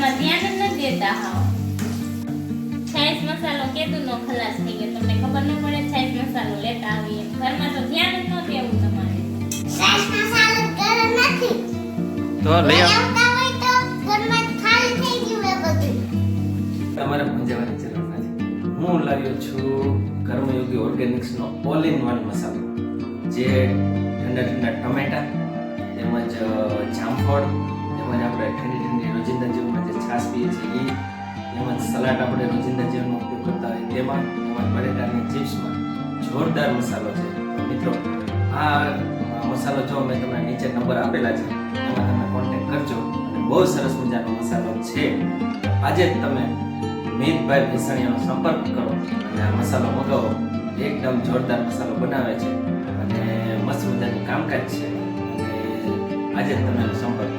ગયા હાવ છાશ મસાલો કેદું નો ખલાસ થઈ ગયો તમને ખબર ન પડે છાશ મસાલો લેતા આવીએ. ઘરમાં તો ધ્યાન જ ન દેવું તમારે. છાશ મસાલો ઘર નથી. તો લઈ આવ. હોય તો ઘરમાં ખાલી થઈ ગયું બધું. તમારે મૂંઝાવાની જરૂર નથી. હું લાવ્યો છું કર્મયોગી ઓર્ગેનિક્સનો ઓલ ઇન વન મસાલો. જે ઠંડા ઠંડા ટમેટા તેમજ જામફળ તેમજ આપણે જે છીએ. એ તેમજ સલાડ આપણે રોજિંદા જીવનમાં ઉપયોગ કરતા હોય તેમાં તેમજ બટેટાની ચિપ્સમાં જોરદાર મસાલો છે. મિત્રો, આ મસાલો જો મેં તમને નીચે નંબર આપેલા છે, એમાં તમે કોન્ટેક્ટ કરજો. અને બહુ સરસ મજાનો મસાલો છે. આજે જ તમે મીતભાઈ ભીસણીયાનો સંપર્ક કરો અને આ મસાલો મગાવો. એકદમ જોરદાર મસાલો બનાવે છે. અને મસ્ત મજાનું કામકાજ છે. અને આજે જ તમે સંપર્ક